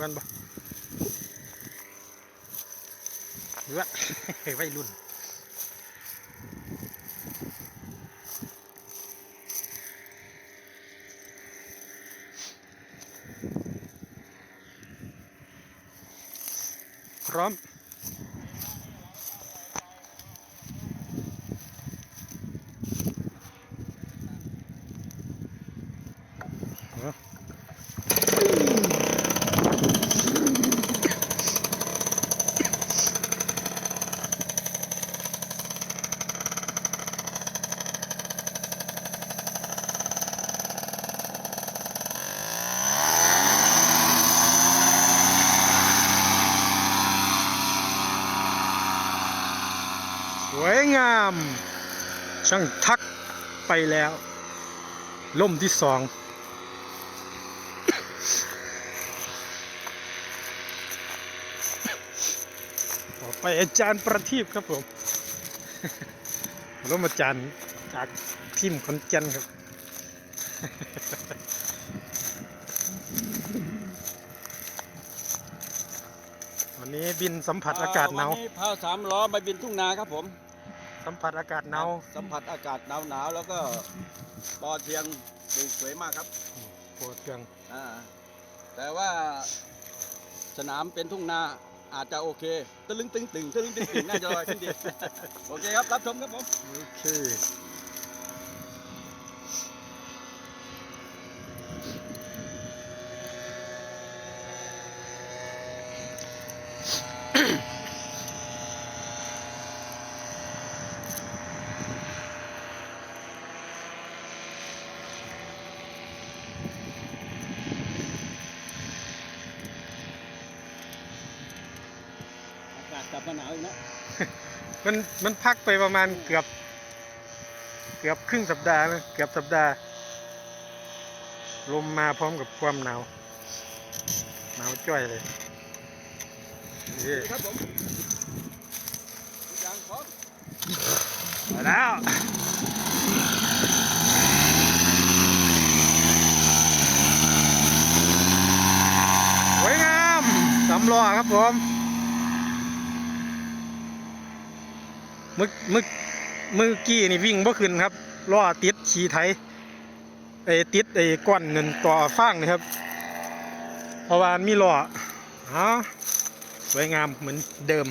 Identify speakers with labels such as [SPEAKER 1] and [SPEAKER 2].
[SPEAKER 1] กันบ่เฮ้ยวัยรุ่นพร้อม สวยงาม ช่างทักไปแล้ว ล่มที่สองต่อไปอาจารย์ประทีปครับผมร่มอาจารย์จากทีมขอนแก่นครับ วั นนี้บินสัมผัสอากาศหนาว
[SPEAKER 2] วันนี้พาสามล้อมาบินทุ่งนาครับผม
[SPEAKER 1] สัมผัสอากาศหนาว
[SPEAKER 2] สัมผัสอากาศหนาวหนาวๆแล้วก็ปอเทียงดูสวยมากครับ
[SPEAKER 1] ปวดเครื่อง
[SPEAKER 2] อ่าแต่ว่าสนามเป็นทุ่งนาอาจจะโอเคตะลึงตึงตึงตะลึงตึงตึงน่าจะลอยขึ้นดีโอเคครับรับชมครับผม
[SPEAKER 1] โอเค
[SPEAKER 2] กาศกลับมาหนาวอีกนะ
[SPEAKER 1] มันมันพักไปประมาณเกือบ เกือบครึ่งสัปดาห์นะเกือบสัปดาห์ ลมมาพร้อมกับความหนาวหนาวจ้อยเลยนี่
[SPEAKER 2] ครับผมทุกอย่างพร้อม
[SPEAKER 1] มาแล้วสวยงามสำล้อครับผม มึกมึกมือกี้นี่วิ่งบ่ขึ้นครับล้อติดขี่ไถไอ้ติดไอ้ก้อนเงินต่อฟางนี่ครับเพราะว่ามีล้อฮะสวยงามเหมือนเดิม